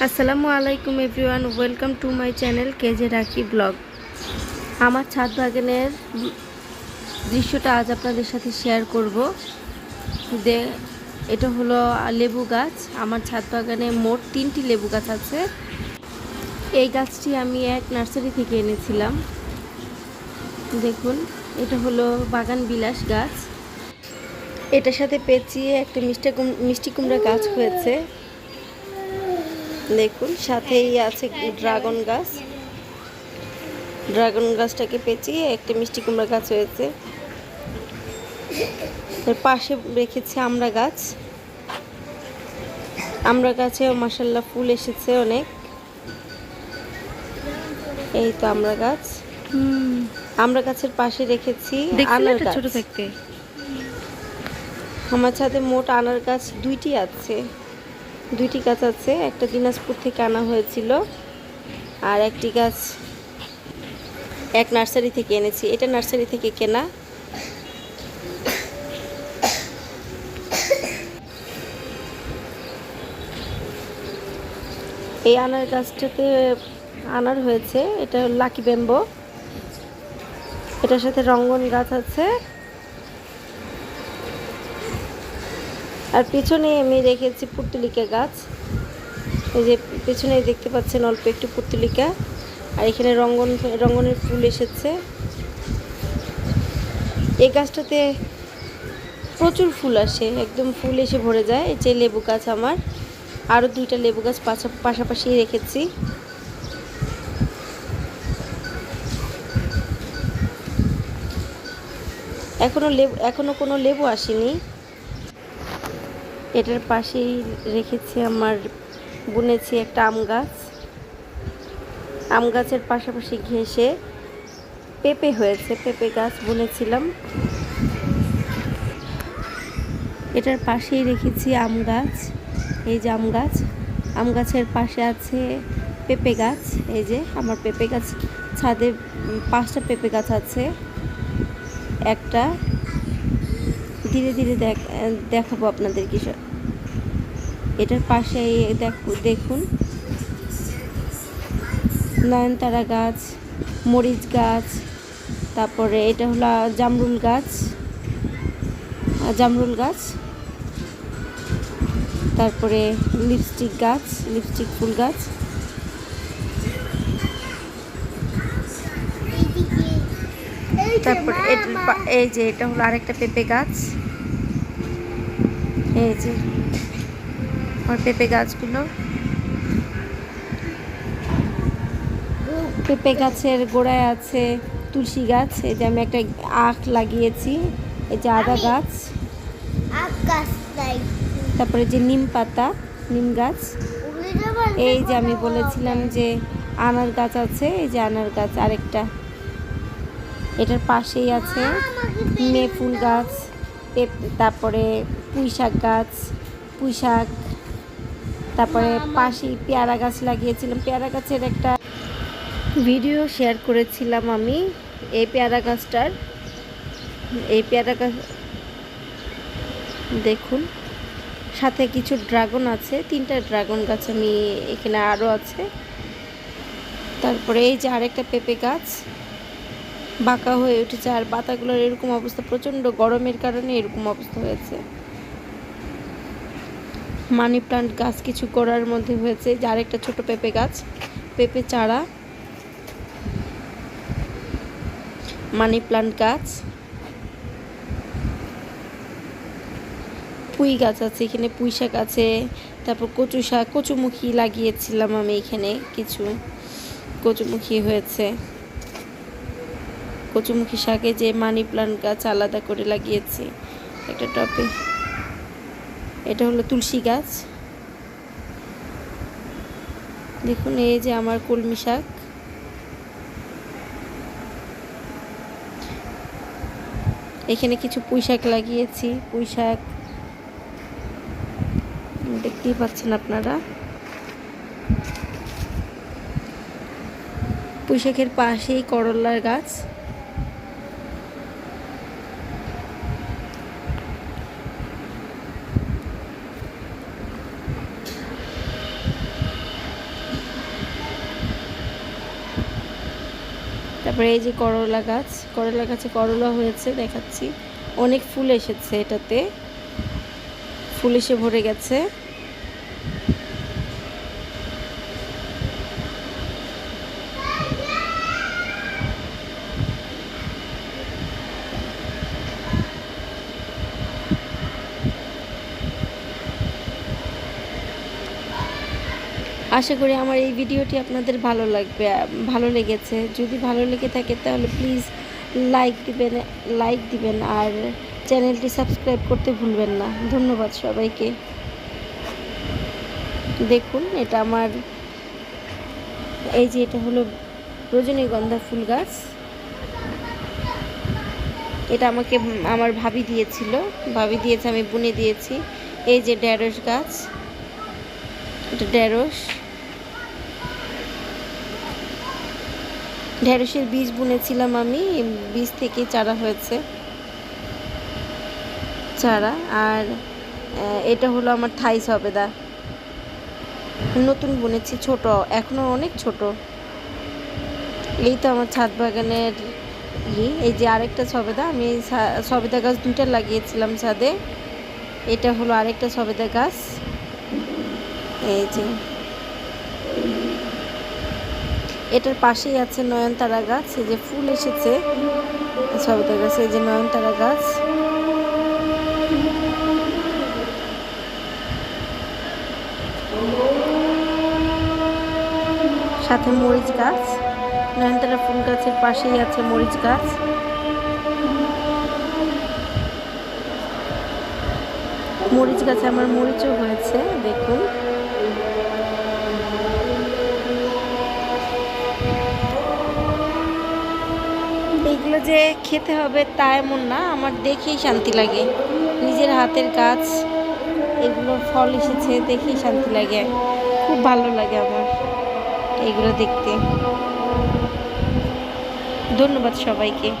আসসালামু আলাইকুম everyone, welcome to my channel কেজে Rakhi blog. আমার ছাদ বাগানের দৃশ্যটা আজ আপনাদের সাথে শেয়ার করব। দে, এটা হলো লেবু গাছ। আমার ছাদ বাগানে মোট তিনটি লেবু গাছ আছে। এই গাছটি আমি এক নার্সারি থেকে এনেছিলাম। দেখুন, এটা হলো বাগান বিলাস গাছ। এটার সাথে পেঁচিয়ে একটা মিষ্টি কুম- মিষ্টি কুমড়া গাছ হয়েছে। দেখুন সাথেই আছে ড্রাগন গাছ। ড্রাগন গাছটাকে পেঁচিয়ে একটা মিষ্টি কুমড়া গাছ হয়েছে। এর পাশে রেখেছি আমরা গাছ। আমরা গাছে মাসাল্লাহ ফুল এসেছে অনেক। এই তো আমরা গাছ। আমরা গাছের পাশে রেখেছি আনার গাছ। ছোট থাকতে। আমার ছাদে মোট আনার গাছ দুইটি আছে। দুইটি গাছ আছে। একটা দিনাজপুর থেকে আনা হয়েছিল আর একটি গাছ এক নার্সারি থেকে এনেছি। এটা নার্সারি থেকে কেনা। এই আনার গাছটাতে আনার হয়েছে। এটা লাকি ব্যাম্বো এটার সাথে রঙ্গন গাছ আছে। আর পিছনে আমি রেখেছি পুর্তুলিকা গাছ। এই যে পেছনে দেখতে পাচ্ছেন অল্প একটু পুর্তুলিকা আর এখানে রঙ্গন, রঙ্গনের ফুল এসেছে। এই গাছটাতে প্রচুর ফুল আসে, একদম ফুল এসে ভরে যায়। এই যে লেবু গাছ আমার। আরও দুইটা লেবু গাছ পাশা- পাশাপাশি রেখেছি। এখনও লেবু এখনও কোনো লেবু আসেনি। এটার পাশেই রেখেছি আমার বুনেছি একটা আম গাছ। আম গাছের পাশাপাশি ঘেঁষে পেঁপে হয়েছে, পেঁপে গাছ বুনেছিলাম। এটার পাশেই রেখেছি আম গাছ, এই যে আম গাছ। আম গাছের পাশে আছে পেঁপে গাছ, এই যে আমার পেঁপে গাছ। ছাদে পাঁচটা পেঁপে গাছ আছে, একটা ধীরে ধীরে দেখ দেখাবো আপনাদের কি এটার পাশে দেখুন। নয়নতারা গাছ মরিচ গাছ তারপরে এটা হলো জামরুল গাছ। জামরুল গাছ। তারপরে লিপস্টিক গাছ লিপস্টিক ফুল গাছ। তারপর এই যে এটা হলো আরেকটা পেঁপে গাছ। এই যে পেঁপে গাছগুলো। পেঁপে গাছের গোড়ায় আছে তুলসী গাছ, এই যে আমি একটা আখ লাগিয়েছি, এই যে আদা গাছ। তারপরে যে নিম পাতা, নিম গাছ। এই যে আমি বলেছিলাম যে আনার গাছ আছে, এই যে আনার গাছ আরেকটা। এটার পাশেই আছে মে ফুল গাছ তারপরে পুঁই শাক গাছ পুঁই শাক তারপরে পাশেই পেয়ারা গাছ লাগিয়েছিলাম। পেয়ারা গাছের একটা ভিডিও শেয়ার করেছিলাম আমি এই পেয়ারা গাছটার। এই পেয়ারা গাছ দেখুন সাথে কিছু ড্রাগন আছে তিনটা ড্রাগন গাছ আমি এখানে আরও আছে। তারপরে এই যে আরেকটা পেঁপে গাছ বাঁকা হয়ে উঠেছে আর পাতাগুলোর এরকম অবস্থা প্রচণ্ড গরমের কারণে এরকম অবস্থা হয়েছে। মানি প্লান্ট গাছ কিছু করার মধ্যে হয়েছে। যে আরেকটা ছোট পেঁপে গাছ, পেঁপে চারা, মানি প্লান্ট গাছ, পুঁই গাছ আছে এখানে, পুঁই শাক আছে, তারপর কচু শাক, কচুমুখী লাগিয়েছিলাম আমি এখানে কিছু। কচুমুখী হয়েছে। কচুমুখী শাকে যে মানি প্লান্ট গাছ আলাদা করে লাগিয়েছি। একটা টপে। এটা হলো তুলসী গাছ। দেখুন, এই যে আমার কলমি শাক। এখানে কিছু পুঁই শাক লাগিয়েছি, পুঁই শাক। দেখতেই পাচ্ছেন আপনারা। পুঁইশাকের পাশেই করলার গাছ। তারপরে এই যে করলা গাছ, করলা গাছে করলা হয়েছে, দেখাচ্ছি। অনেক ফুল এসেছে এটাতে। ফুল এসে ভরে গেছে। আশা করি আমার এই ভিডিওটি আপনাদের ভালো লাগবে, ভালো লেগেছে। যদি ভালো লেগে থাকে তাহলে প্লিজ লাইক দিবেন লাইক দিবেন আর চ্যানেলটি সাবস্ক্রাইব করতে ভুলবেন না। ধন্যবাদ সবাইকে। দেখুন, এটা আমার, এই যে এটা হলো রজনীগন্ধা ফুল গাছ। এটা আমাকে, আমার ভাবি দিয়েছিল। ভাবি দিয়েছে, আমি বুনে দিয়েছি। এই যে ঢ্যাঁড়স গাছ, এটা ঢ্যাঁড়স ঢ্যাঁড়সের বীজ বুনেছিলাম আমি, বীজ থেকে চারা হয়েছে। চারা, আর এটা হলো আমার থাই সবেদা। নতুন বুনেছি, ছোট, এখনও অনেক ছোট। এই তো আমার ছাদ বাগানের ই, এই যে আরেকটা সবেদা, আমি সবেদা গাছ দুইটা লাগিয়েছিলাম ছাদে। এটা হলো আরেকটা সবেদা গাছ। এই যে এটার পাশেই আছে নয়নতারা গাছ, এই যে ফুল এসেছে। সবেদা গাছ এই যে নয়নতারা গাছ। সাথে মরিচ গাছ। নয়নতারা ফুল গাছের পাশেই আছে মরিচ গাছ। মরিচ গাছে আমার মরিচও হয়েছে, দেখুন। এইগুলো যে, খেতে হবে তা এমন না, আমার দেখেই শান্তি লাগে। নিজের হাতের গাছ, এগুলো ফল এসেছে, দেখেই শান্তি লাগে। খুব ভালো লাগে আমার এগুলো দেখতে। ধন্যবাদ সবাইকে।